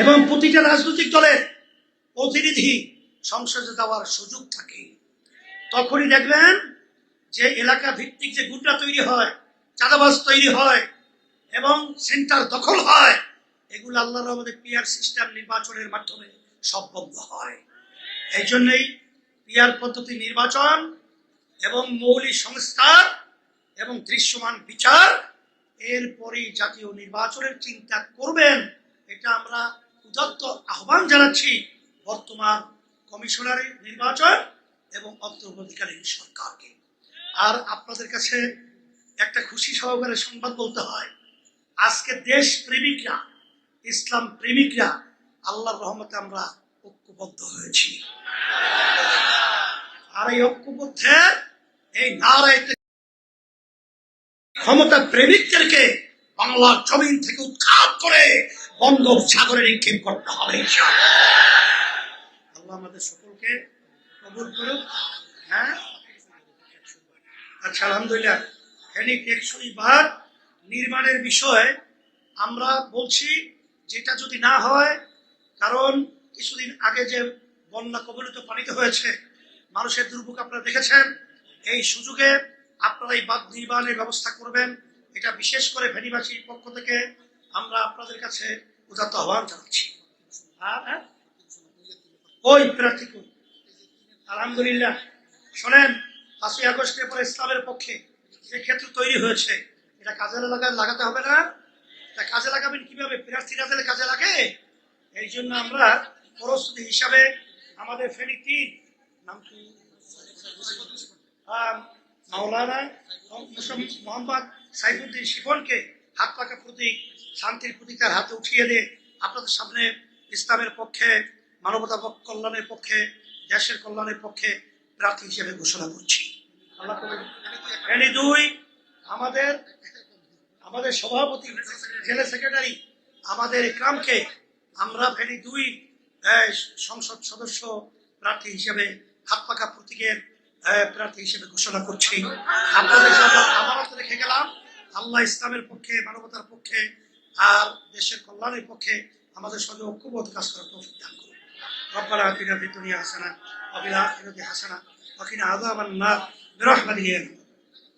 এবং প্রতিটা রাজনৈতিক দলের প্রতিনিধি সংসদে যাওয়ার সুযোগ থাকে। তখনই দেখবেন যে এলাকা ভিত্তিক যে গুন্ডা তৈরি হয়, চাঁদাবাজ তৈরি হয় এবং সেন্টার দখল হয়, এগুলো আল্লাহর আমাদের পিয়ার সিস্টেম নির্বাচনের মাধ্যমে বন্ধ হয়। এই জন্যই পিয়ার পদ্ধতি নির্বাচন এবং মৌলিক সংস্কার এবং দৃশ্যমান বিচার, এরপরই জাতীয় নির্বাচনের চিন্তা করবেন, এটা আমরা উদাত্ত আহ্বান জানাচ্ছি, বর্তমান কমিশনারের নির্বাচন এবং অন্তর্বর্তীকালীন সরকারকে। আর আপনাদের কাছে একটা খুশি সহকারে সংবাদ বলতে হয়, আজকে দেশ প্রেমিকরা, ইসলাম প্রেমিকরা আল্লাহর রহমতে আমরা ঐক্যবদ্ধ হয়েছি। আর এই ঐক্যবদ্ধের এই নারায় ক্ষমতা প্রেমিকদেরকে বাংলার জমিন থেকে উৎখাত করে বঙ্গোপসাগরে নিক্ষেপ করতে হবে। আল্লাহ আমাদের সকলকে কবুল করুক। হ্যাঁ? আচ্ছা আলহামদুলিল্লাহ। ফেনী টেকসই বাঁধ নির্মাণের বিষয়ে আমরা বলছি, যেটা যদি না হয়, কারণ কিছুদিন আগে যে বন্যা কবলিত পানিতে হয়েছে, মানুষের দুর্ভোগ আপনারা দেখেছেন, এই সুযোগে আপনারা এই বাঁধ নির্মাণের ব্যবস্থা করবেন। এটা বিশেষ করে ভেনিবাসীর পক্ষ থেকে আমরা আপনাদের কাছে উদাত্ত আহ্বান জানাচ্ছি। আর হ্যাঁ? ওই প্রার্থী আলহামদুলিল্লাহ। শোনেন, পাঁচই আগস্টের পরে ইসলামের পক্ষে যে ক্ষেত্র তৈরি হয়েছে, এটা কাজে লাগা, লাগাতে হবে না। তা কাজে লাগাবেন কীভাবে? প্রার্থীরা তাহলে কাজে লাগে? এই জন্য আমরা প্রস্তুতি হিসাবে আমাদের ফেনী তিন, নাম কি? মাওলানা মোহাম্মদ সাইফুদ্দিন শিফনকে হাত পাকা প্রতীক শান্তির প্রতীক তার হাতে উঠিয়ে দিয়ে আপনাদের সামনে ইসলামের পক্ষে মানবতা কল্যাণের পক্ষে দেশের কল্যাণের পক্ষে প্রার্থী হিসেবে ঘোষণা করছি। দুই আমাদের আমাদের সভাপতি জেলা সেক্রেটারি আমাদের ইকরামকে আমরা ফেনী দুই সংসদ সদস্য প্রার্থী হিসেবে হাত পাকা প্রতীকের প্রার্থী হিসেবে ঘোষণা করছি। আপনাদের আল্লাহ ইসলামের পক্ষে, মানবতার পক্ষে আর দেশের কল্যাণের পক্ষে আমাদের সঙ্গে ঐক্যবোধ কাজ করার তৌফিক দান করুন। রব্বানা আতিনা ফিদ দুনিয়া হাসানা, ওয়া ফিল আখিরাতি হাসানা, ওয়া কিনা আযাবান নার বিরহমাতিকা